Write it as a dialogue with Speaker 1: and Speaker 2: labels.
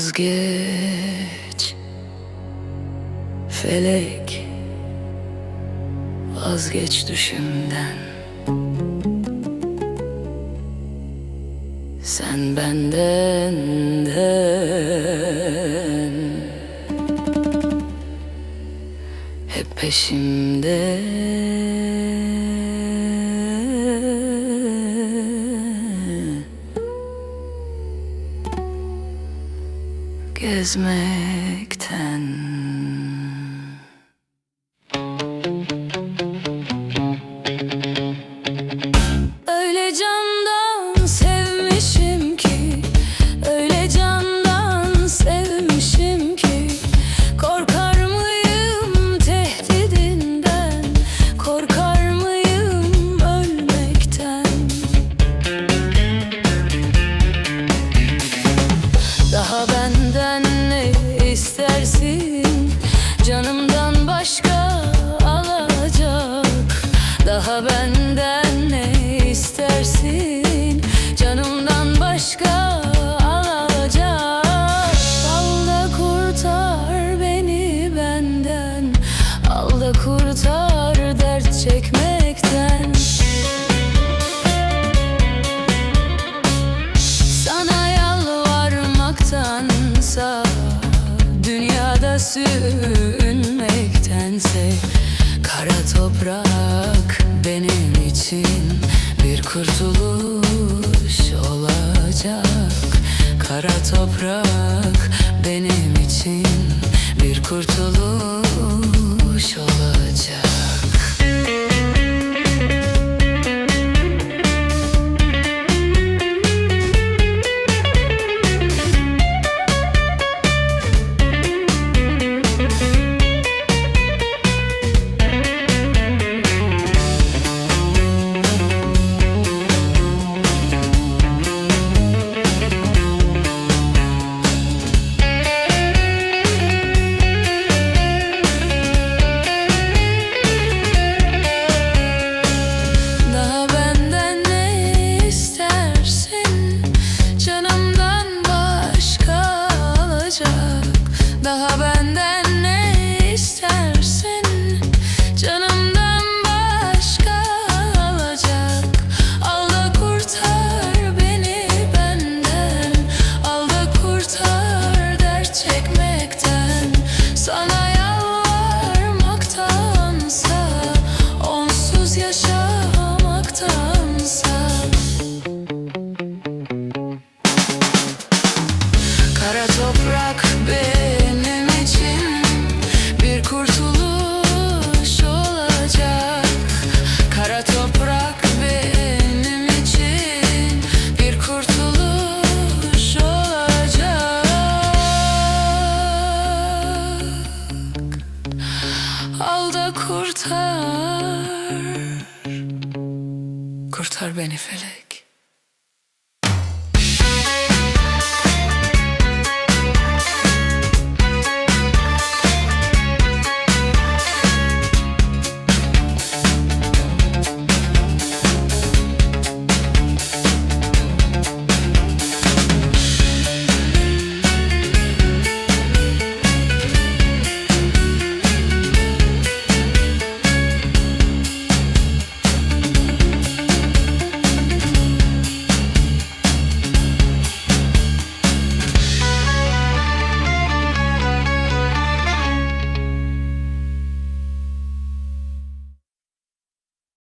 Speaker 1: Vazgeç. Felek Vazgeç düşümden. Sen benden Hep peşimde Gezmekten sürünmektense Kara toprak benim için Bir kurtuluş olacak. Kara toprak benim için Bir kurtuluş olacak Bir kurtuluş olacak. Kara toprak benim için. Bir kurtuluş olacak. Al kurtar. Kurtar beni felek